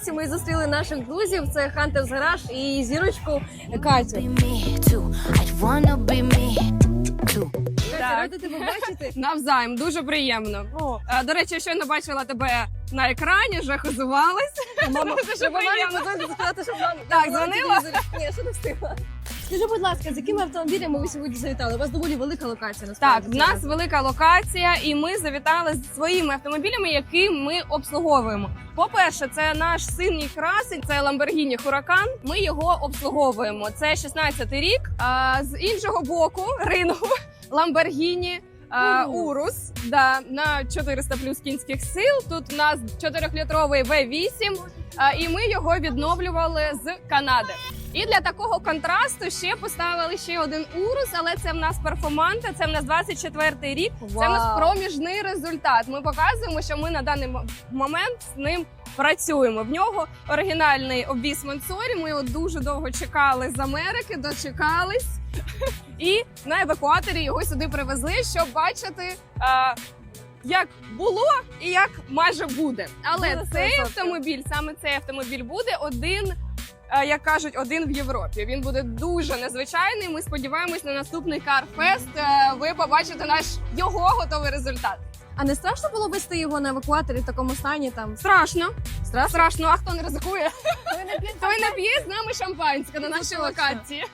Черкасі ми зустріли наших друзів. Це Хантер Гараж і зірочку Катю. Катя, рада тебе бачити. Навзаєм, дуже приємно. О, Е, До речі, я щойно бачила тебе на екрані, вже хозувалась. мама, Дуже щоб мамі приємно. подзвонити, сказати, щоб мама Так, дзвонила? Ні, що не встигла. Скажи, будь ласка, з якими автомобілями ви сьогодні завітали? У вас доволі велика локація Так, в нас велика локація, і ми завітали з своїми автомобілями, які ми обслуговуємо. По-перше, це наш синій красень, це Lamborghini Huracan. Ми його обслуговуємо. Це 16-й рік. А з іншого боку ринку Lamborghini. Urus, да, на 400 плюс кінських сил. Тут у нас 4-літровий V8, а, і ми його відновлювали з Канади. І для такого контрасту ще поставили ще один урус, але це в нас перформанта, це в нас 24-й рік. Це в нас проміжний результат. Ми показуємо, що ми на даний момент з ним працюємо. В нього оригінальний обвіз Монсорі. Ми його дуже довго чекали з Америки, дочекались. І на евакуаторі його сюди привезли, щоб бачити. Як було і як майже буде, але цей автомобіль, саме цей автомобіль, буде один е, як кажуть, один в Європі. Він буде дуже незвичайний. Ми сподіваємось на наступний Carfest. е, Ви побачите наш його готовий результат. А не страшно було вести його на евакуаторі в такому стані? Там Страшно, страшно? страшно. А хто не ризикує? Той не п'є з нами шампанське на Ну, нашій локації.